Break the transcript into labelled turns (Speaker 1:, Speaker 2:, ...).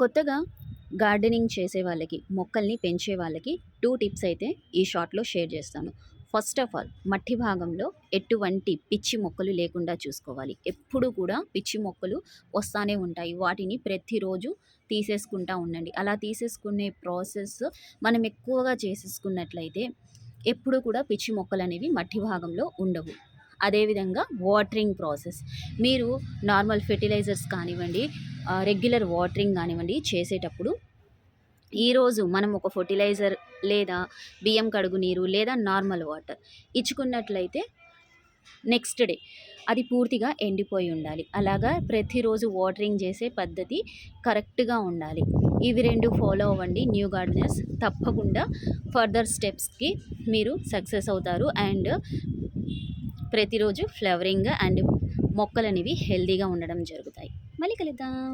Speaker 1: కొత్తగా గార్డెనింగ్ చేసే వాళ్ళకి మొక్కల్ని పెంచే వాళ్ళకి టూ టిప్స్ అయితే ఈ షార్ట్లో షేర్ చేస్తాను. ఫస్ట్ ఆఫ్ ఆల్ మట్టి భాగంలో ఎటువంటి పిచ్చి మొక్కలు లేకుండా చూసుకోవాలి. ఎప్పుడు కూడా పిచ్చి మొక్కలు వస్తానే ఉంటాయి. వాటిని ప్రతిరోజు తీసేసుకుంటా ఉండండి. అలా తీసేసుకునే ప్రాసెస్ మనం ఎక్కువగా చేసేసుకున్నట్లయితే ఎప్పుడు కూడా పిచ్చి మొక్కలు అనేవి మట్టి భాగంలో ఉండవు. అదేవిధంగా వాటరింగ్ ప్రాసెస్ మీరు నార్మల్ ఫెర్టిలైజర్స్ కానివ్వండి రెగ్యులర్ వాటరింగ్ కానివ్వండి చేసేటప్పుడు ఈరోజు మనం ఒక ఫర్టిలైజర్ లేదా బియ్యం కడుగు నీరు లేదా నార్మల్ వాటర్ ఇచ్చుకున్నట్లయితే నెక్స్ట్ డే అది పూర్తిగా ఎండిపోయి ఉండాలి. అలాగా ప్రతిరోజు వాటరింగ్ చేసే పద్ధతి కరెక్ట్గా ఉండాలి. ఇవి రెండు ఫాలో అవ్వండి. న్యూ గార్డెనర్స్ తప్పకుండా ఫర్దర్ స్టెప్స్కి మీరు సక్సెస్ అవుతారు. అండ్ ప్రతిరోజు ఫ్లవరింగ్ అండ్ మొక్కలు అనేవి హెల్దీగా ఉండడం జరుగుతాయి. మళ్ళీ కలుద్దాం.